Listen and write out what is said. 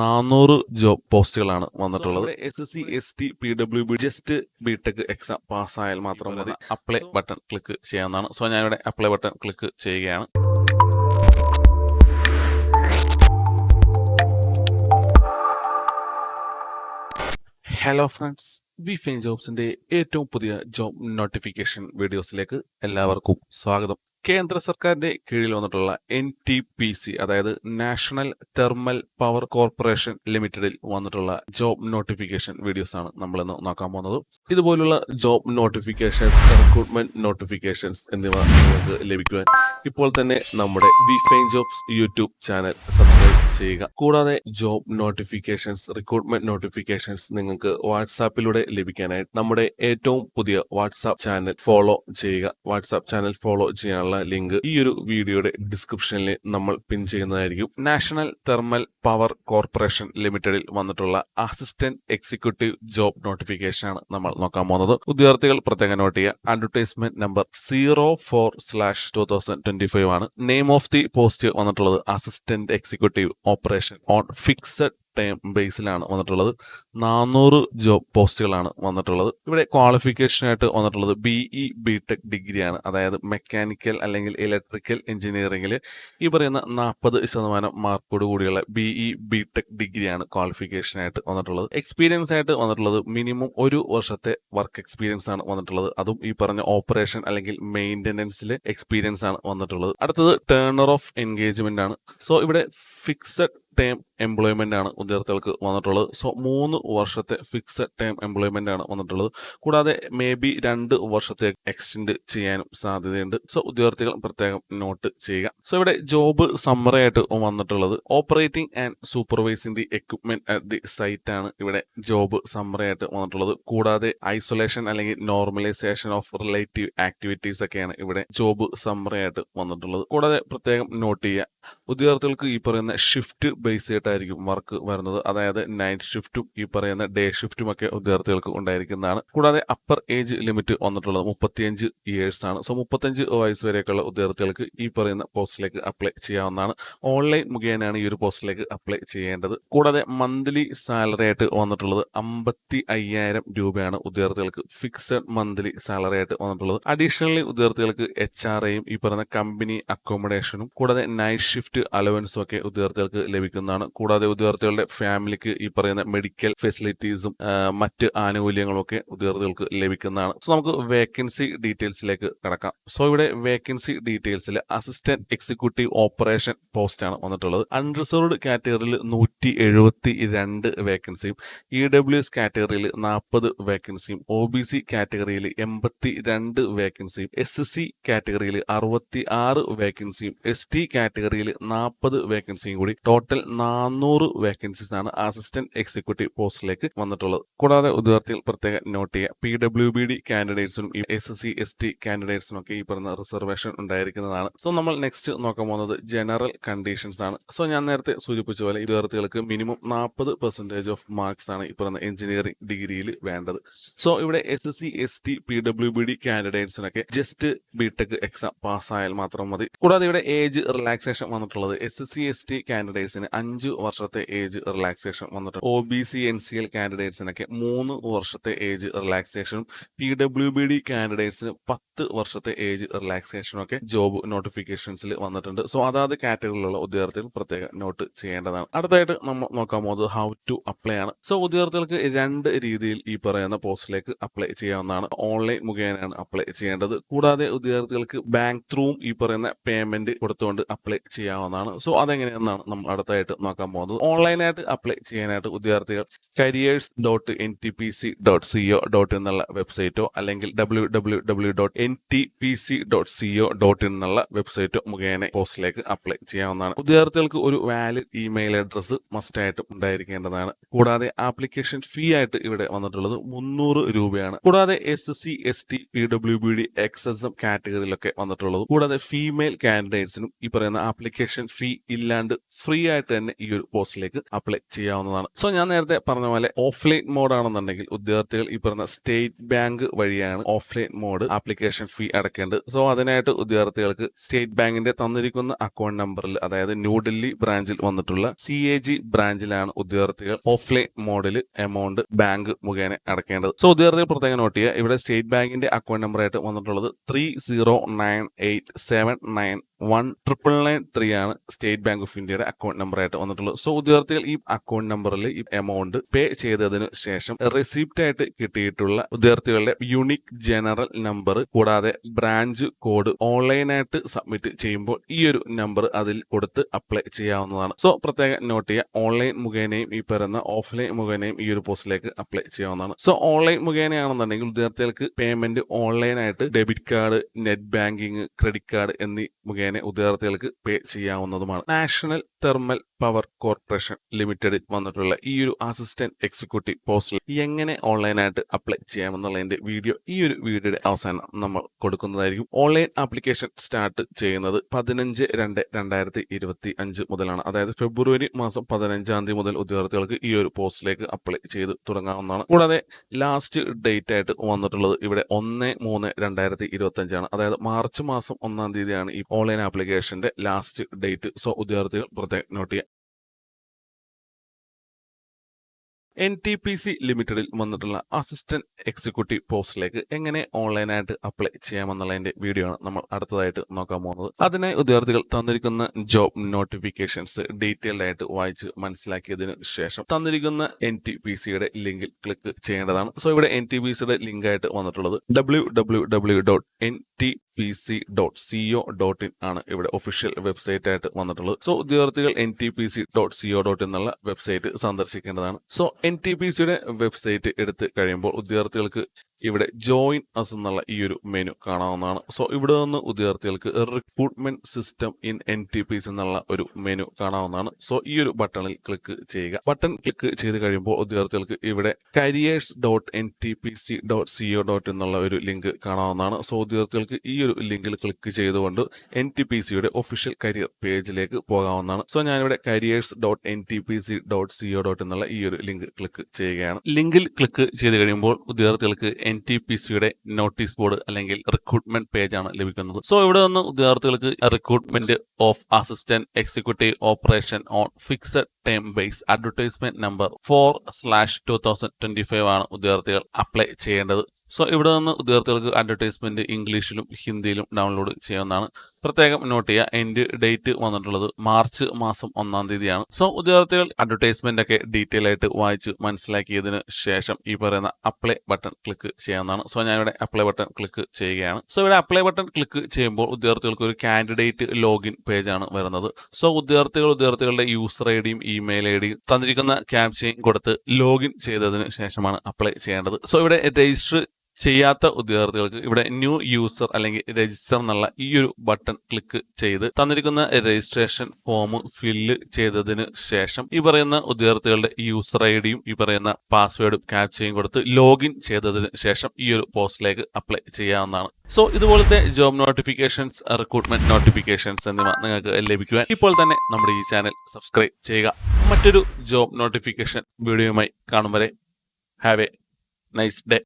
നാനൂറ് ജോബ് പോസ്റ്റുകളാണ് വന്നിട്ടുള്ളത്. S S C S T P W B just B tech exam പാസ്സായാൽ മാത്രം മതി. അപ്ലൈ ബട്ടൺ ക്ലിക്ക് ചെയ്യാവുന്നതാണ്. സോ ഞാനിവിടെ അപ്ലൈ ബട്ടൺ ക്ലിക്ക് ചെയ്യുകയാണ്. ഹലോ ഫ്രണ്ട്സ് വി ഫൈൻ ജോബ്സിന്റെ ഏറ്റവും പുതിയ ജോബ് നോട്ടിഫിക്കേഷൻ വീഡിയോസിലേക്ക് എല്ലാവർക്കും സ്വാഗതം. കേന്ദ്ര സർക്കാരിന്റെ കീഴിൽ വന്നിട്ടുള്ള എൻ ടി പി സി അതായത് നാഷണൽ തെർമൽ പവർ കോർപ്പറേഷൻ ലിമിറ്റഡിൽ വന്നിട്ടുള്ള ജോബ് നോട്ടിഫിക്കേഷൻ വീഡിയോസ് ആണ് നമ്മൾ ഇന്ന് നോക്കാൻ പോകുന്നത്. ഇതുപോലുള്ള ജോബ് നോട്ടിഫിക്കേഷൻസ് റിക്രൂട്ട്മെന്റ് നോട്ടിഫിക്കേഷൻസ് എന്നിവ നിങ്ങൾക്ക് ലഭിക്കുവാൻ ഇപ്പോൾ തന്നെ നമ്മുടെ we fine jobs YouTube channel subscribe ചെയ്യുക. കൂടാതെ ജോബ് നോട്ടിഫിക്കേഷൻസ് റിക്രൂട്ട്മെന്റ് നോട്ടിഫിക്കേഷൻസ് നിങ്ങൾക്ക് വാട്സാപ്പിലൂടെ ലഭിക്കാനായി നമ്മുടെ ഏറ്റവും പുതിയ വാട്സാപ്പ് ചാനൽ ഫോളോ ചെയ്യുക. വാട്സാപ്പ് ചാനൽ ഫോളോ ചെയ്യാനുള്ള ലിങ്ക് ഈ ഒരു വീഡിയോയുടെ ഡിസ്ക്രിപ്ഷനിൽ നമ്മൾ പിൻ ചെയ്യുന്നതായിരിക്കും. നാഷണൽ തെർമൽ പവർ കോർപ്പറേഷൻ ലിമിറ്റഡിൽ വന്നിട്ടുള്ള അസിസ്റ്റന്റ് എക്സിക്യൂട്ടീവ് ജോബ് നോട്ടിഫിക്കേഷൻ ആണ് നമ്മൾ നോക്കാൻ പോകുന്നത്. ഉദ്യോഗാർത്ഥികൾ പ്രത്യേകം നോട്ട് ചെയ്യുക. Advertisement number zero four slash two thousand twenty five ആണ്. നെയിം ഓഫ് ദി പോസ്റ്റ് വന്നിട്ടുള്ളത് assistant executive operation on fixed time ബേസിലാണ് വന്നിട്ടുള്ളത്. നാനൂറ് ജോബ് പോസ്റ്റുകളാണ് വന്നിട്ടുള്ളത്. ഇവിടെ ക്വാളിഫിക്കേഷനായിട്ട് വന്നിട്ടുള്ളത് ബി ഇ ബി ടെക് ഡിഗ്രിയാണ്. അതായത് മെക്കാനിക്കൽ അല്ലെങ്കിൽ ഇലക്ട്രിക്കൽ എഞ്ചിനീയറിംഗിൽ ഈ പറയുന്ന നാൽപ്പത് ശതമാനം മാർക്കോട് കൂടിയുള്ള ബി ഇ ബി ടെക് ഡിഗ്രിയാണ് ക്വാളിഫിക്കേഷനായിട്ട് വന്നിട്ടുള്ളത്. എക്സ്പീരിയൻസ് ആയിട്ട് വന്നിട്ടുള്ളത് മിനിമം ഒരു വർഷത്തെ വർക്ക് എക്സ്പീരിയൻസ് ആണ് വന്നിട്ടുള്ളത്. അതും ഈ പറഞ്ഞ ഓപ്പറേഷൻ അല്ലെങ്കിൽ മെയിന്റനൻസിൽ എക്സ്പീരിയൻസ് ആണ് വന്നിട്ടുള്ളത്. അടുത്തത് ടേണർ ഓഫ് എൻഗേജ്മെന്റ് ആണ്. സോ ഇവിടെ ഫിക്സഡ് ടേം എംപ്ലോയ്മെന്റ് ആണ് ഉദ്യോഗാർത്ഥികൾക്ക് വന്നിട്ടുള്ളത്. സോ മൂന്ന് വർഷത്തെ ഫിക്സഡ് ടേം എംപ്ലോയ്മെന്റ് ആണ് വന്നിട്ടുള്ളത്. കൂടാതെ മേ ബി രണ്ട് വർഷത്തെ എക്സ്റ്റെൻഡ് ചെയ്യാനും സാധ്യതയുണ്ട്. സോ ഉദ്യോഗാർത്ഥികൾ പ്രത്യേകം നോട്ട് ചെയ്യുക. സോ ഇവിടെ ജോബ് സമ്മറി ആയിട്ട് വന്നിട്ടുള്ളത്. Operating and supervising the equipment at the site ആണ് ഇവിടെ ജോബ് സമ്മറി ആയിട്ട് വന്നിട്ടുള്ളത്. കൂടാതെ ഐസൊലേഷൻ അല്ലെങ്കിൽ നോർമലൈസേഷൻ ഓഫ് റിലേറ്റീവ് ആക്ടിവിറ്റീസ് ഒക്കെയാണ് ഇവിടെ ജോബ് സമ്മറി ആയിട്ട് വന്നിട്ടുള്ളത്. കൂടാതെ പ്രത്യേകം നോട്ട് ചെയ്യുക. ഉദ്യോഗാർത്ഥികൾക്ക് ഈ പറയുന്ന ഷിഫ്റ്റ് ബേസ് ആയിട്ടായിരിക്കും വർക്ക് വരുന്നത്. അതായത് നൈറ്റ് ഷിഫ്റ്റും ഈ പറയുന്ന ഡേ ഷിഫ്റ്റും ഒക്കെ ഉദ്യോഗാർത്ഥികൾക്ക് ഉണ്ടായിരിക്കുന്നതാണ്. കൂടാതെ അപ്പർ ഏജ് ലിമിറ്റ് വന്നിട്ടുള്ളത് മുപ്പത്തിയഞ്ച് ഇയേഴ്സ് ആണ്. സോ മുപ്പത്തഞ്ച് വയസ്സ് വരെയൊക്കെയുള്ള ഉദ്യോഗാർത്ഥികൾക്ക് ഈ പറയുന്ന പോസ്റ്റിലേക്ക് അപ്ലൈ ചെയ്യാവുന്നതാണ്. ഓൺലൈൻ മുഖേനയാണ് ഈ ഒരു പോസ്റ്റിലേക്ക് അപ്ലൈ ചെയ്യേണ്ടത്. കൂടാതെ മന്ത്ലി സാലറി ആയിട്ട് വന്നിട്ടുള്ളത് അമ്പത്തി അയ്യായിരം രൂപയാണ് ഉദ്യോഗാർത്ഥികൾക്ക് ഫിക്സഡ് മന്ത്ലി സാലറി ആയിട്ട് വന്നിട്ടുള്ളത്. അഡീഷണലി ഉദ്യോഗാർത്ഥികൾക്ക് എച്ച് ആർ ഐയും ഈ പറയുന്ന കമ്പനി അക്കോമഡേഷനും കൂടാതെ നൈറ്റ് ഷിഫ്റ്റ് അലവൻസും ഒക്കെ ഉദ്യോഗാർത്ഥികൾക്ക് ലഭിക്കുന്നതാണ്. കൂടാതെ ഉദ്യോഗാർത്ഥികളുടെ ഫാമിലിക്ക് ഈ പറയുന്ന മെഡിക്കൽ ഫെസിലിറ്റീസും മറ്റ് ആനുകൂല്യങ്ങളും ഒക്കെ ഉദ്യോഗാർത്ഥികൾക്ക് ലഭിക്കുന്നതാണ്. സോ നമുക്ക് വേക്കൻസി ഡീറ്റെയിൽസിലേക്ക് കടക്കാം. സോ ഇവിടെ വേക്കൻസി ഡീറ്റെയിൽസിൽ അസിസ്റ്റന്റ് എക്സിക്യൂട്ടീവ് ഓപ്പറേഷൻ പോസ്റ്റ് ആണ് വന്നിട്ടുള്ളത്. അൺറിസർവ്ഡ് കാറ്റഗറിയിൽ നൂറ്റി എഴുപത്തി രണ്ട് വേക്കൻസിയും ഇ ഡബ്ല്യു എസ് കാറ്റഗറിയിൽ നാൽപ്പത് വേക്കൻസിയും ഒ ബി സി കാറ്റഗറിയിൽ എൺപത്തി രണ്ട് വേക്കൻസിയും എസ് സി കാറ്റഗറിയിൽ അറുപത്തി ആറ് വേക്കൻസിയും എസ് ടി കാറ്റഗറിയിൽ നാൽപ്പത് വേക്കൻസിയും കൂടി. ടോട്ടൽ നാനൂറ് വേക്കൻസീസ് ആണ് അസിസ്റ്റന്റ് എക്സിക്യൂട്ടീവ് പോസ്റ്റിലേക്ക് വന്നിട്ടുള്ളത്. കൂടാതെ ഉദ്യോഗാർത്ഥികൾ പ്രത്യേക നോട്ട് ചെയ്യുക. പി ഡബ്ല്യു ബി ഡി കാൻഡിഡേറ്റ്സിനും എസ് സി എസ് ടി കാൻഡിഡേറ്റ്സിനും ഒക്കെ ഈ പറഞ്ഞ റിസർവേഷൻ ഉണ്ടായിരിക്കുന്നതാണ്. സോ നമ്മൾ നെക്സ്റ്റ് നോക്കാൻ പോകുന്നത് ജനറൽ കണ്ടീഷൻസ് ആണ്. സോ ഞാൻ നേരത്തെ സൂചിപ്പിച്ച പോലെ വിദ്യാർത്ഥികൾക്ക് മിനിമം നാൽപ്പത് പെർസെന്റേജ് ഓഫ് മാർക്സ് ആണ് ഈ പറഞ്ഞ എഞ്ചിനീയറിംഗ് ഡിഗ്രിയിൽ വേണ്ടത്. സോ ഇവിടെ S C S T P W B D കാൻഡിഡേറ്റ്സിനൊക്കെ just B tech exam പാസ്സായാൽ മാത്രം മതി. കൂടാതെ ഇവിടെ ഏജ് റിലാക്സേഷൻ വന്നിട്ടുള്ളത്. S S C S T കാൻഡിഡേറ്റ്സിന് അഞ്ച് വർഷത്തെ ഏജ് റിലാക്സേഷൻ വന്നിട്ടുണ്ട് O B C N C L കാൻഡിഡേറ്റ്സിനൊക്കെ മൂന്ന് വർഷത്തെ ഏജ് റിലാക്സേഷനും പി ഡബ്ല്യു ബി ഡി കാൻഡിഡേറ്റ്സിന് പത്ത് വർഷത്തെ ഏജ് റിലാക്സേഷനും ഒക്കെ ജോബ് നോട്ടിഫിക്കേഷൻസിൽ വന്നിട്ടുണ്ട്. സോ അതാത് കാറ്റഗറിയിലുള്ള ഉദ്യോഗാർത്ഥികൾ പ്രത്യേക നോട്ട് ചെയ്യേണ്ടതാണ്. അടുത്തായിട്ട് നമ്മൾ നോക്കാൻ പോകുന്നത് ഹൗ ടു അപ്ലൈ ആണ്. സോ ഉദ്യോഗാർത്ഥികൾക്ക് രണ്ട് രീതിയിൽ ഈ പറയുന്ന പോസ്റ്റിലേക്ക് അപ്ലൈ ചെയ്യാവുന്നതാണ്. ഓൺലൈൻ മുഖേനയാണ് അപ്ലൈ ചെയ്യേണ്ടത്. കൂടാതെ ഉദ്യോഗാർത്ഥികൾക്ക് ബാങ്ക് ത്രൂവും ഈ പറയുന്ന പേയ്മെന്റ് കൊടുത്തുകൊണ്ട് അപ്ലൈ ചെയ്യാവുന്നതാണ്. സോ അതെങ്ങനെയെന്നാണ് നമ്മൾ അടുത്തായിട്ട് നോക്കാൻ പോകുന്നത്. ഓൺലൈനായിട്ട് അപ്ലൈ ചെയ്യാനായിട്ട് വിദ്യാർത്ഥികൾ careers dot N T P C dot C O dot എന്നുള്ള വെബ്സൈറ്റോ അല്ലെങ്കിൽ W W W dot N T P C dot C O dot എന്നുള്ള വെബ്സൈറ്റോ മുഖേന പോസ്റ്റിലേക്ക് അപ്ലൈ ചെയ്യാവുന്നതാണ്. വിദ്യാർത്ഥികൾക്ക് ഒരു വാലിഡ് ഇമെയിൽ അഡ്രസ്സ് മസ്റ്റ് ആയിട്ട് ഉണ്ടായിരിക്കേണ്ടതാണ്. കൂടാതെ ആപ്ലിക്കേഷൻ ഫീ ആയിട്ട് ഇവിടെ വന്നിട്ടുള്ളത് മുന്നൂറ് രൂപയാണ്. കൂടാതെ S C S T P W B D X S M കാറ്റഗറിയിലൊക്കെ വന്നിട്ടുള്ളത്. കൂടാതെ ഫീമെയിൽ കാൻഡിഡേറ്റ്സിനും ഈ പറയുന്ന ആപ്ലിക്കേഷൻ ഫീ ഇല്ലാണ്ട് ഫ്രീ ആയിട്ട് തന്നെ ഈ ഒരു പോസ്റ്റിലേക്ക് അപ്ലൈ ചെയ്യാവുന്നതാണ്. സോ ഞാൻ നേരത്തെ പറഞ്ഞ പോലെ ഓഫ്ലൈൻ മോഡ് ആണെന്നുണ്ടെങ്കിൽ ഉദ്യോഗാർത്ഥികൾ ഈ പറഞ്ഞ സ്റ്റേറ്റ് ബാങ്ക് വഴിയാണ് ഓഫ്ലൈൻ മോഡ് ആപ്ലിക്കേഷൻ ഫീ അടക്കേണ്ടത്. സോ അതിനായിട്ട് ഉദ്യോഗാർത്ഥികൾക്ക് സ്റ്റേറ്റ് ബാങ്കിന്റെ തന്നിരിക്കുന്ന അക്കൗണ്ട് നമ്പറിൽ അതായത് ന്യൂഡൽഹി ബ്രാഞ്ചിൽ വന്നിട്ടുള്ള സി എ ജി ബ്രാഞ്ചിലാണ് ഉദ്യോഗാർത്ഥികൾ ഓഫ്ലൈൻ മോഡിൽ എമൗണ്ട് ബാങ്ക് മുഖേന അടക്കേണ്ടത്. സോ ഉദ്യോഗാർത്ഥികൾ പ്രത്യേകം നോട്ട് ചെയ്യുക. ഇവിടെ സ്റ്റേറ്റ് ബാങ്കിന്റെ അക്കൗണ്ട് നമ്പർ ആയിട്ട് വന്നിട്ടുള്ളത് three zero nine eight seven nine one triple nine three ആണ് സ്റ്റേറ്റ് ബാങ്ക് ഓഫ് ഇന്ത്യയുടെ അക്കൗണ്ട് നമ്പർ ആയിട്ട് വന്നിട്ടുള്ളത്. സോ ഉദ്യോഗാർത്ഥികൾ ഈ അക്കൗണ്ട് നമ്പറിൽ ഈ എമൗണ്ട് പേ ചെയ്തതിനു ശേഷം റെസിപ്റ്റ് ആയിട്ട് കിട്ടിയിട്ടുള്ള ഉദ്യോഗാർത്ഥികളുടെ യുണിക് ജനറൽ നമ്പർ കൂടാതെ ബ്രാഞ്ച് കോഡ് ഓൺലൈനായിട്ട് സബ്മിറ്റ് ചെയ്യുമ്പോൾ ഈ ഒരു നമ്പർ അതിൽ കൊടുത്ത് അപ്ലൈ ചെയ്യാവുന്നതാണ്. സോ പ്രത്യേകം നോട്ട് ചെയ്യുക. ഓൺലൈൻ മുഖേനയും ഈ പറയുന്ന ഓഫ്ലൈൻ മുഖേനയും ഈ ഒരു പോസ്റ്റിലേക്ക് അപ്ലൈ ചെയ്യാവുന്നതാണ്. സോ ഓൺലൈൻ മുഖേനയാണെന്നുണ്ടെങ്കിൽ ഉദ്യോഗാർത്ഥികൾക്ക് പേയ്മെന്റ് ഓൺലൈനായിട്ട് debit card net banking credit card എന്നീ മുഖേന ഉദ്യോഗാർത്ഥികൾക്ക് പേ ചെയ്യാവുന്നതുമാണ്. നാഷണൽ തെർമൽ പവർ കോർപ്പറേഷൻ ലിമിറ്റഡിൽ വന്നിട്ടുള്ള ഈ ഒരു അസിസ്റ്റന്റ് എക്സിക്യൂട്ടീവ് പോസ്റ്റിൽ എങ്ങനെ ഓൺലൈനായിട്ട് അപ്ലൈ ചെയ്യാമെന്നുള്ളതിന്റെ വീഡിയോ ഈ ഒരു വീഡിയോയുടെ അവസാനം നമ്മൾ കൊടുക്കുന്നതായിരിക്കും. ഓൺലൈൻ ആപ്ലിക്കേഷൻ സ്റ്റാർട്ട് ചെയ്യുന്നത് പതിനഞ്ച് രണ്ട് രണ്ടായിരത്തി ഇരുപത്തി അഞ്ച് മുതലാണ്. അതായത് ഫെബ്രുവരി മാസം പതിനഞ്ചാം തീയതി മുതൽ ഉദ്യോഗാർത്ഥികൾക്ക് ഈ ഒരു പോസ്റ്റിലേക്ക് അപ്ലൈ ചെയ്ത് തുടങ്ങാവുന്നതാണ്. കൂടാതെ ലാസ്റ്റ് ഡേറ്റ് ആയിട്ട് വന്നിട്ടുള്ളത് ഇവിടെ ഒന്ന് മൂന്ന് രണ്ടായിരത്തി ഇരുപത്തി അഞ്ചാണ് അതായത് മാർച്ച് മാസം ഒന്നാം തീയതിയാണ് ഈ ഓൺലൈൻ ആപ്ലിക്കേഷന്റെ ലാസ്റ്റ് ഡേറ്റ് സോ ഉദ്യോഗാർത്ഥികൾ പ്രത്യേകം നോട്ട് ചെയ്യാം. എൻ ടി പി സി ലിമിറ്റഡിൽ വന്നിട്ടുള്ള അസിസ്റ്റന്റ് എക്സിക്യൂട്ടീവ് പോസ്റ്റിലേക്ക് എങ്ങനെ ഓൺലൈനായിട്ട് അപ്ലൈ ചെയ്യാമെന്നുള്ളതിന്റെ വീഡിയോ ആണ് നമ്മൾ അടുത്തതായിട്ട് നോക്കാൻ പോകുന്നത്. അതിനായി ഉദ്യോഗാർത്ഥികൾ തന്നിരിക്കുന്ന ജോബ് നോട്ടിഫിക്കേഷൻസ് ഡീറ്റെയിൽഡ് ആയിട്ട് വായിച്ച് മനസ്സിലാക്കിയതിനു ശേഷം തന്നിരിക്കുന്ന എൻ ടി പി സിയുടെ ലിങ്കിൽ ക്ലിക്ക് ചെയ്യേണ്ടതാണ്. സോ ഇവിടെ എൻ ടി പി സിയുടെ ലിങ്ക് ആയിട്ട് വന്നിട്ടുള്ളത് W W W dot N T P C dot dot in ആണ് ഇവിടെ ഒഫീഷ്യൽ വെബ്സൈറ്റ് ആയിട്ട് വന്നിട്ടുള്ളത്. സോ ഉദ്യോഗാർത്ഥികൾ N T P C dot C O dot എന്നുള്ള വെബ്സൈറ്റ് സന്ദർശിക്കേണ്ടതാണ്. സോ എൻ ടി പി സിയുടെ വെബ്സൈറ്റ് എടുത്ത് കഴിയുമ്പോൾ ഉദ്യോഗാർത്ഥികൾക്ക് ഇവിടെ ജോയിൻ അസ് എന്നുള്ള ഈ ഒരു മെനു കാണാവുന്നതാണ്. സോ ഇവിടെ നിന്ന് ഉദ്യോഗാർത്ഥികൾക്ക് recruitment system in N T P എന്നുള്ള ഒരു മെനു കാണാവുന്നതാണ്. സോ ഈ ഒരു ബട്ടണിൽ ക്ലിക്ക് ചെയ്യുക. ബട്ടൺ ക്ലിക്ക് ചെയ്ത് കഴിയുമ്പോൾ ഉദ്യോഗാർത്ഥികൾക്ക് ഇവിടെ careers dot N T P C dot C O dot എന്നുള്ള ഒരു ലിങ്ക് കാണാവുന്നതാണ്. സോ ഉദ്യോഗാർത്ഥികൾക്ക് ഈ ഒരു ലിങ്കിൽ ക്ലിക്ക് ചെയ്തുകൊണ്ട് എൻ ടി പി സിയുടെ ഒഫീഷ്യൽ കരിയർ പേജിലേക്ക് പോകാവുന്നതാണ്. സോ ഞാനിവിടെ careers dot N T P C dot C O dot എന്നുള്ള ഈ ഒരു ലിങ്ക് ക്ലിക്ക് ചെയ്യുകയാണ്. ലിങ്കിൽ ക്ലിക്ക് ചെയ്ത് കഴിയുമ്പോൾ ഉദ്യോഗാർത്ഥികൾക്ക് എൻ ടി പി സിയുടെ നോട്ടീസ് ബോർഡ് അല്ലെങ്കിൽ റിക്രൂട്ട്മെന്റ് പേജ് ആണ് ലഭിക്കുന്നത്. സോ ഇവിടെ നിന്ന് ഉദ്യോഗാർത്ഥികൾക്ക് recruitment of assistant executive operation on fixed time base advertisement number four slash two thousand twenty five ആണ് ഉദ്യോഗാർത്ഥികൾ അപ്ലൈ ചെയ്യേണ്ടത്. സോ ഇവിടെ നിന്ന് ഉദ്യോഗാർത്ഥികൾക്ക് അഡ്വർടൈസ്മെന്റ് ഇംഗ്ലീഷിലും ഹിന്ദിയിലും ഡൗൺലോഡ് ചെയ്യാവുന്നതാണ്. പ്രത്യേകം നോട്ട് ചെയ്യുക. എൻഡ് ഡേറ്റ് വന്നിട്ടുള്ളത് മാർച്ച് മാസം ഒന്നാം തീയതിയാണ്. സോ ഉദ്യോഗാർത്ഥികൾ അഡ്വർടൈസ്മെന്റ് ഒക്കെ ഡീറ്റെയിൽ ആയിട്ട് വായിച്ച് മനസ്സിലാക്കിയതിന് ശേഷം ഈ പറയുന്ന അപ്ലൈ ബട്ടൺ ക്ലിക്ക് ചെയ്യാവുന്നതാണ്. സോ ഞാൻ ഇവിടെ അപ്ലൈ ബട്ടൺ ക്ലിക്ക് ചെയ്യുകയാണ്. സോ ഇവിടെ അപ്ലൈ ബട്ടൺ ക്ലിക്ക് ചെയ്യുമ്പോൾ ഉദ്യോഗാർത്ഥികൾക്ക് ഒരു കാൻഡിഡേറ്റ് ലോഗിൻ പേജ് ആണ് വരുന്നത്. സോ ഉദ്യോഗാർത്ഥികൾ ഉദ്യോഗാർത്ഥികളുടെ യൂസർ ഐ ഡിയും ഇമെയിൽ ഐ ഡിയും തന്നിരിക്കുന്ന ക്യാപ്ചയും കൊടുത്ത് ലോഗിൻ ചെയ്തതിന് ശേഷമാണ് അപ്ലൈ ചെയ്യേണ്ടത്. സോ ഇവിടെ രജിസ്റ്റർ ചെയ്യാത്ത ഉദ്യോഗാർത്ഥികൾക്ക് ഇവിടെ ന്യൂ യൂസർ അല്ലെങ്കിൽ രജിസ്റ്റർ എന്നുള്ള ഈ ഒരു ബട്ടൺ ക്ലിക്ക് ചെയ്ത് തന്നിരിക്കുന്ന രജിസ്ട്രേഷൻ ഫോം ഫില്ല് ചെയ്തതിന് ശേഷം ഈ പറയുന്ന ഉദ്യോഗാർത്ഥികളുടെ യൂസർ ഐ ഡിയും ഈ പറയുന്ന പാസ്വേഡും ക്യാപ്ചയും കൊടുത്ത് ലോഗിൻ ചെയ്തതിന് ശേഷം ഈ ഒരു പോസ്റ്റിലേക്ക് അപ്ലൈ ചെയ്യാവുന്നതാണ്. സോ ഇതുപോലത്തെ ജോബ് നോട്ടിഫിക്കേഷൻസ് റിക്രൂട്ട്മെന്റ് നോട്ടിഫിക്കേഷൻസ് എന്നിവ നിങ്ങൾക്ക് ലഭിക്കുവാൻ ഇപ്പോൾ തന്നെ നമ്മുടെ ഈ ചാനൽ സബ്സ്ക്രൈബ് ചെയ്യുക. മറ്റൊരു ജോബ് നോട്ടിഫിക്കേഷൻ വീഡിയോയുമായി കാണും വരെ. Have A nice day